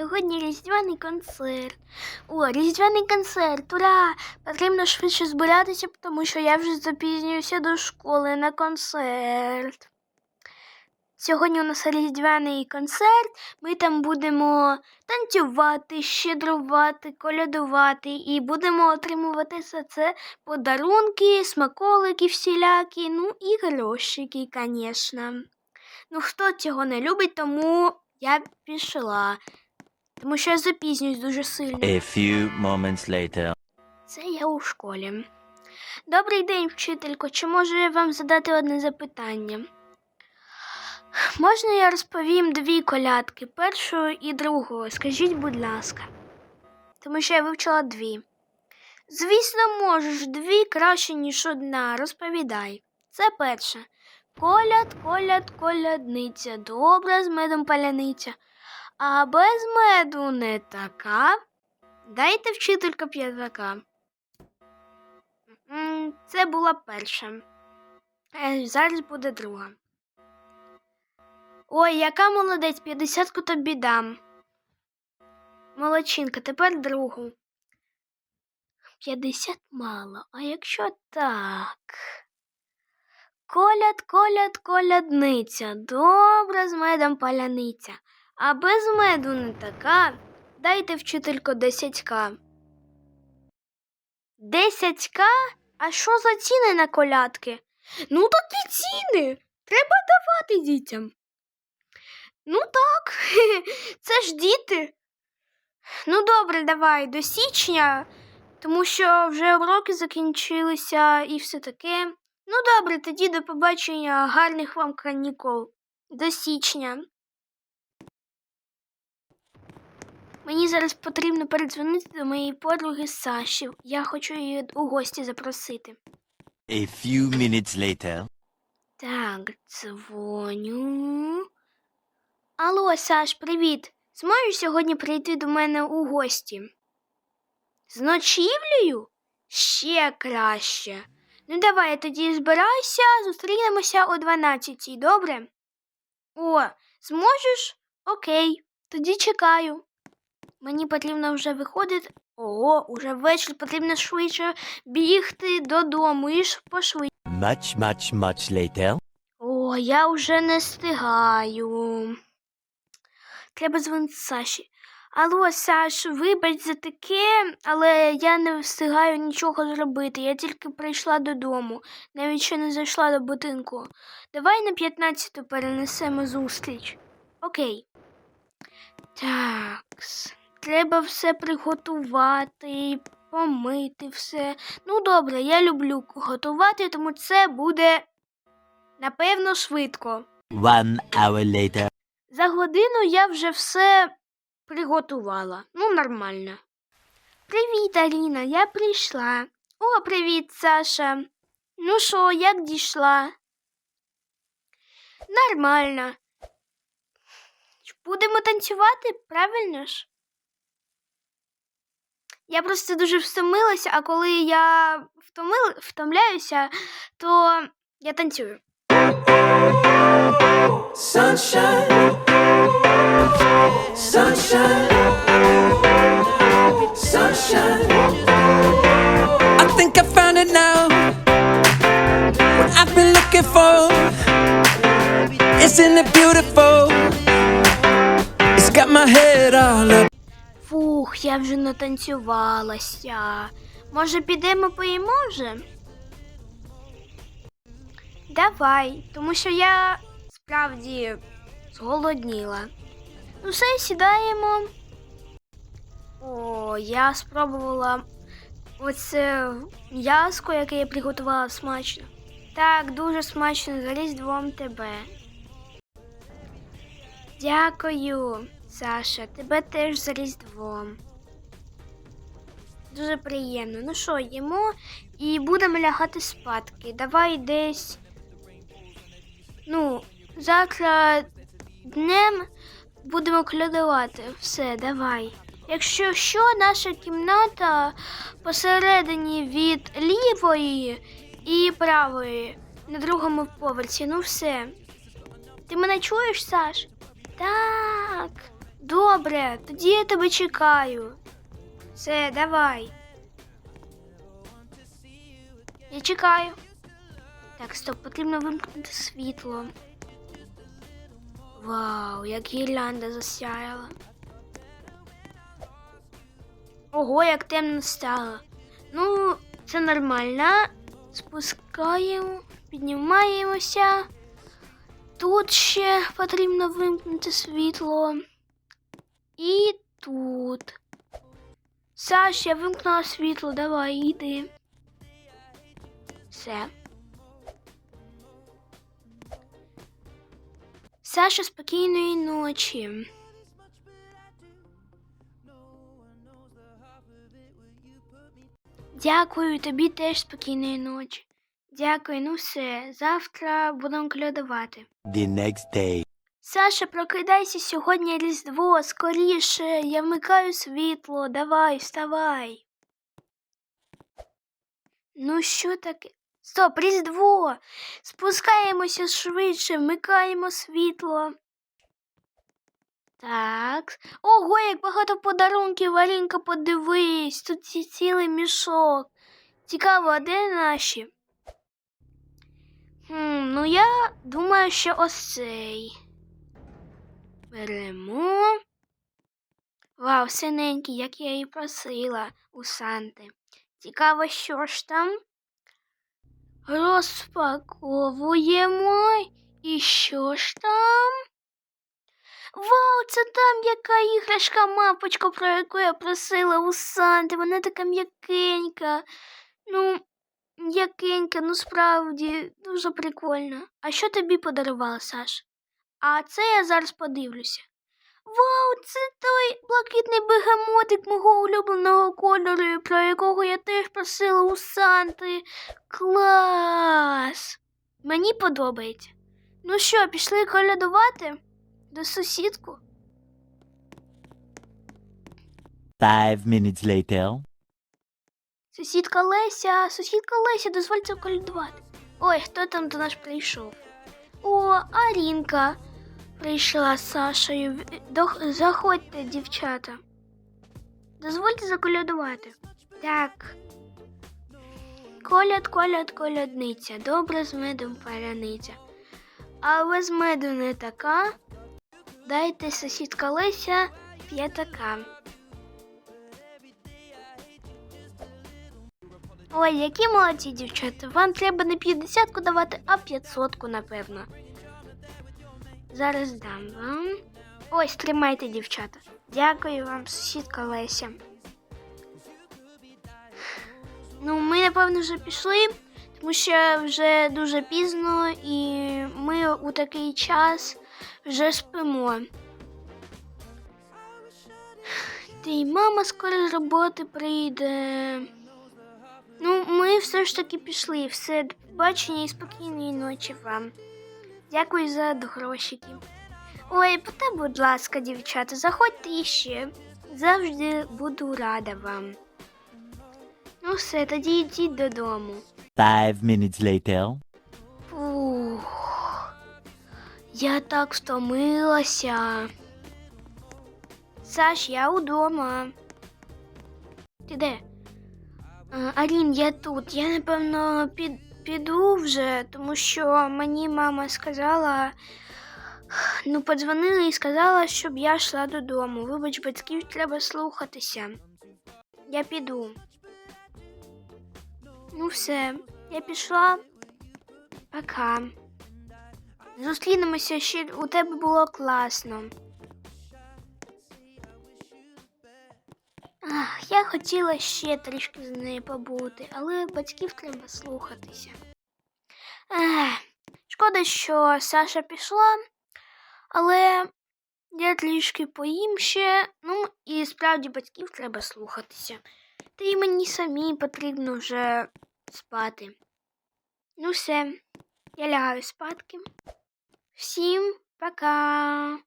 Сьогодні різдвяний концерт. О, різдвяний концерт, ура! Потрібно швидше збиратися, тому що я вже запізнююся до школи на концерт. Сьогодні у нас різдвяний концерт. Ми там будемо танцювати, щедрувати, колядувати і будемо отримувати за це подарунки, смаколики всілякі, ну і грошики, звісно. Ну, хто цього не любить, тому я пішла. Тому що я запізнююсь дуже сильно. A few moments later. Це я у школі. Добрий день, вчителько. Чи можу я вам задати одне запитання? Можна я розповім дві колядки, першу і другу? Скажіть, будь ласка. Тому що я вивчила дві. Звісно, можеш дві краще, ніж одна. Розповідай. Це перша. Коляд, коляд, колядниця, добра з медом паляниця, а без меду не така. Дайте вчителька п'ятака. Це була перша. Е, Зараз буде друга. Ой, яка молодець, п'ятдесятку тобі дам. Молодчинка, тепер другу. П'ятдесят мало, а якщо так. Коляд, коляд, колядниця, добра з медом паляниця, а без меду не така. Дайте вчителько десятька. Десятька? А що за ціни на колядки? Ну, такі ціни. Треба давати дітям. Ну так, це ж діти. Ну, добре, давай до січня, тому що вже уроки закінчилися і все таке. Ну, добре, тоді до побачення, гарних вам канікул. До січня. Мені зараз потрібно передзвонити до моєї подруги Саші. Я хочу її у гості запросити. A few minutes later. Так, дзвоню. Алло, Саш, привіт. Зможеш сьогодні прийти до мене у гості? З ночівлею? Ще краще. Ну, давай тоді збирайся, зустрінемося о 12, добре? О, зможеш? Окей, тоді чекаю. Мені потрібно вже виходити. О, уже ввечері потрібно швидше бігти додому і ж пошвидше. Much, much, much later. О, я вже не встигаю. Треба дзвонити Саші. Алло, Саш, вибач за таке, але я не встигаю нічого зробити. Я тільки прийшла додому, навіть ще не зайшла до будинку. Давай на 15 перенесемо зустріч. Окей. Так, треба все приготувати, помити все. Ну, добре, я люблю готувати, тому це буде напевно швидко. One hour later. За годину я вже все приготувала. Ну, нормально. Привіт, Аліна, я прийшла. О, привіт, Саша. Ну що, як дійшла? Нормально. Будемо танцювати, правильно ж? Я просто дуже втомилася, а коли я втомил... втомляюся, то я танцюю. Sunshine, sunshine, sunshine. I think I found it now. What I've been looking for. Isn't it beautiful? It's got my head all up. Фух, я вже натанцювалася. Може, підемо поїмо вже? Давай, тому що я справді зголодніла. Ну, все, сідаємо. О, я спробувала оце м'яско, яке я приготувала смачно. Так, дуже смачно за різдвом тебе. Дякую, Саша, тебе теж за різдвом. Дуже приємно. Ну що, їмо і будемо лягати спадки. Давай десь. Ну, завтра днем будемо клюдувати. Все, давай. Якщо що, наша кімната посередині від лівої і правої на другому поверсі. Ну все. Ти мене чуєш, Саш? Так. Добре, тоді я тебе чекаю. Все, давай. Я чекаю. Так, стоп, потрібно вимкнути світло. Вау, як гірлянда засяяла. Ого, як темно стало. Ну, це нормально. Спускаємо, піднімаємося. Тут ще потрібно вимкнути світло. І тут. Саш, я вимкнула світло, давай, йди. Все. Саша, спокійної ночі. Дякую, тобі теж спокійної ночі. Дякую, ну все. Завтра будемо колядувати. The next day. Саша, прокидайся сьогодні Різдво, скоріше, я вмикаю світло, давай, вставай. Ну, що таке? Стоп, Різдво! Спускаємося швидше, вмикаємо світло. Так. Ого, як багато подарунків, Алінка, подивись, тут цілий мішок. Цікаво, а де наші? Хм, ну я думаю, що ось цей. Беремо. Вау, синенький, як я і просила у Санти. Цікаво, що ж там. Розпаковуємо. І що ж там? Вау, це там яка іграшка мапочка, про яку я просила у Санти. Вона така м'якенька. Ну, м'якенька, ну справді, дуже прикольно. А що тобі подарувала, Саш? А це я зараз подивлюся. Вау, це той блакитний бегемотик мого улюбленого кольору, про якого я теж просила у Санти. Клас! Мені подобається. Ну що, пішли колядувати до сусідку? Five minutes later. Сусідка Леся, сусідка Леся, дозвольте колядувати. Ой, хто там до нас прийшов? О, Арінка прийшла з Сашею. Заходьте, дівчата. Дозвольте заколядувати. Так. Коляд, коляд, колядниця, добре з медом паляниця. Але з меду не така. Дайте сусідка Леся п'ятака. Ой, які молодці, дівчата. Вам треба не 50 давати, а 500, напевно. Зараз дам вам. Ось, тримайте, дівчата. Дякую вам, сусідка Леся. Ну, ми, напевно, вже пішли, тому що вже дуже пізно і ми у такий час вже спимо. Та й мама скоро з роботи прийде. Ну, ми все ж таки пішли. Все, до побачення і спокійної ночі вам. Дякую за грошики. Ой, та, будь ласка, дівчата, заходьте іще. Завжди буду рада вам. Ну все, тоді йдіть додому. Five minutes later. Фух, я так втомилася. Саш, я удома. Ти де? А, Арін, я тут. Я напевно під, піду вже, тому що мені мама сказала. Ну, подзвонила і сказала, щоб я йшла додому. Вибач, батьків треба слухатися. Я піду. Ну, все, я пішла. Пока. Зустрінемося ще у тебе було класно. Ах, я хотіла ще трішки з нею побути, але батьків треба слухатися. Ех, шкода, що Саша пішла, але я трішки поїм ще, ну і справді батьків треба слухатися. Та й мені самі потрібно вже спати. Ну все, я лягаю спадки. Всім пока.